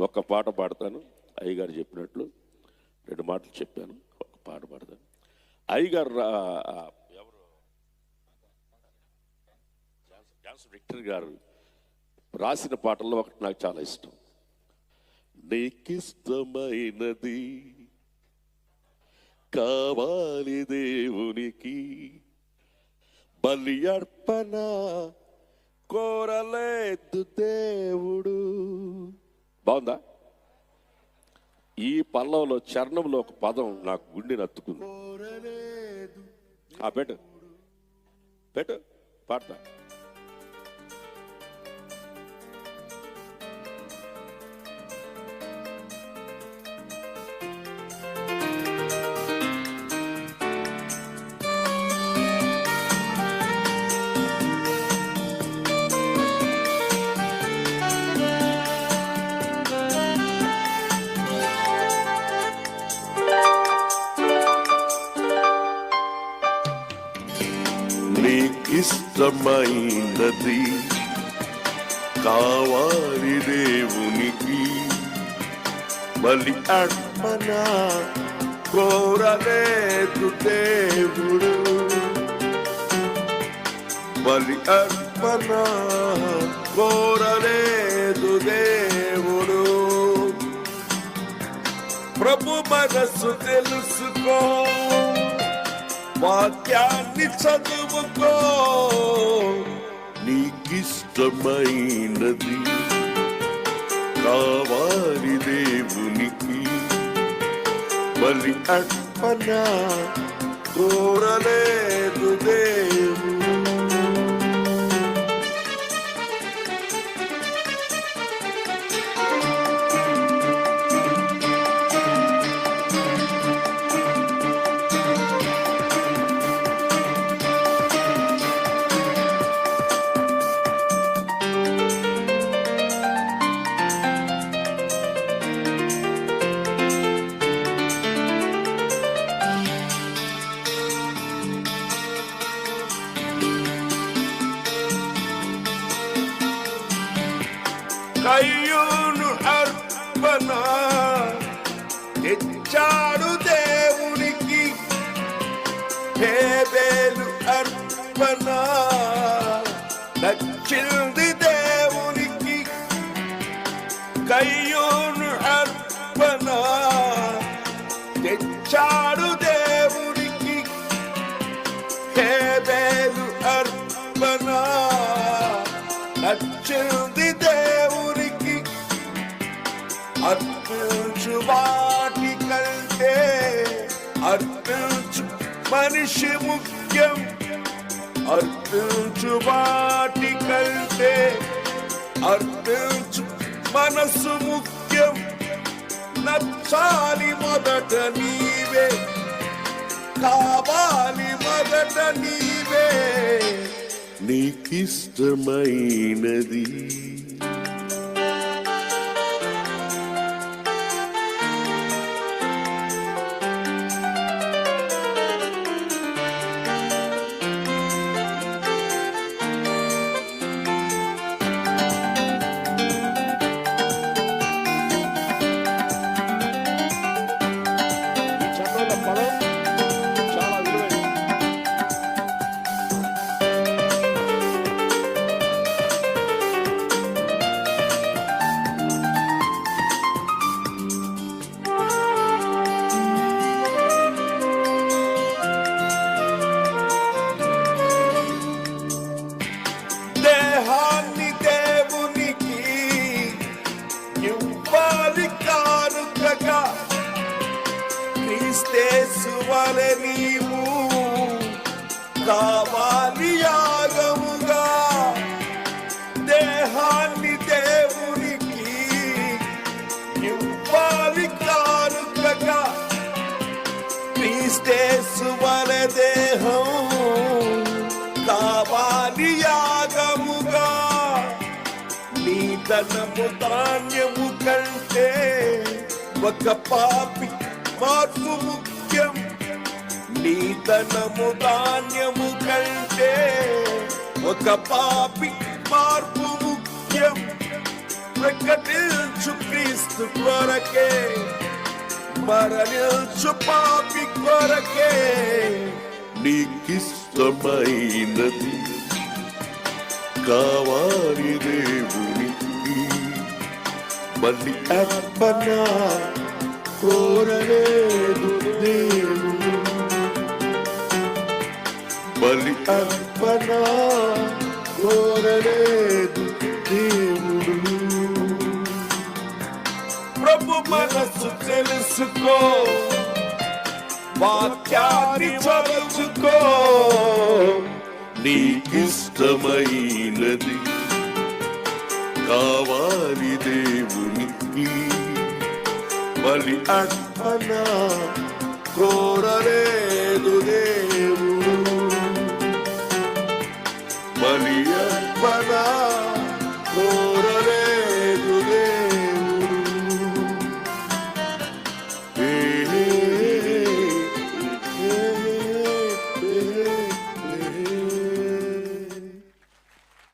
ఒక పాట పాడతాను. అయ్యగారు చెప్పినట్లు రెండు మాటలు చెప్పాను. ఒక పాట పాడతాను. అయ్యగారు రా- ఎవరు? జాన్సన్ విక్టర్ గారు రాసిన పాటల్లో ఒకటి నాకు చాలా ఇష్టం. నీకిష్టమైనది కావాలి దేవునికి బలి అర్పణ కోరలేదు దేవుడు. బాగుందా? ఈ పల్లంలో చరణంలో ఒక పదం నాకు గుండెని అత్తుకుంది ఆ పెట్టు. పెట్టు. పాడతా. నీకిష్టమైనది కావాలి దేవునికి బలి అర్పణ కోరలేదు దేవుడు. బలి అర్పణ కోరలేదు దేవుడు. ప్రభు మనసు తెలుసుకో. వాక్యాన్ని చదువుకో. నీకిష్టమైనది కావాలి దేవునికి. బలి అర్పణ కోరలేదు దేవు అయ్యూను అర్పణ. తెచ్చాడు దేవునికి హేబేలు అర్పణ. నచ్చింది దేవునికి కయ్యూను అర్పణ. తెచ్చాడు దేవునికి హేబేలు అర్పణ. నచ్చింది అర్పించు వాటి కంటే అర్పించు మనిషి ముఖ్యం. అర్పించు వాటి కంటే అర్పించు మనసు ముఖ్యం. నచ్చాలి మొదట నీవే. కావాలి మొదట నీవే. నీకిష్టమైనది ఇవ్వాలి కానుకగా క్రీస్తేసు వలె నీవు కావాలి యాగముగా. దేహాన్ని దేవునికి ఇవ్వాలి కానుకగా. క్రీస్తేసు ధనము ధాన్యము కంటే ఒక పాపి మార్పు ముఖ్యం. నీ ధనము ధాన్యము కంటే ఒక పాపి మార్పు ముఖ్యం. ప్రకటించు క్రీస్తు కొరకే మరణించు పాపి కొరకే. నీకిష్టమైనది కావాలి దేవుని మళ్ళీ అర్పణ కోరలేదు నేను. బలి అర్పణ కోరలేదు దేవుడు. ప్రభు మనసు తెలుసుకో. వాక్యాన్ని చదువుకో. నీకిష్టమైనది కావాలి దేవునికి బలి అర్పణ కోరలేదు దేవుడు. బలి అర్పణ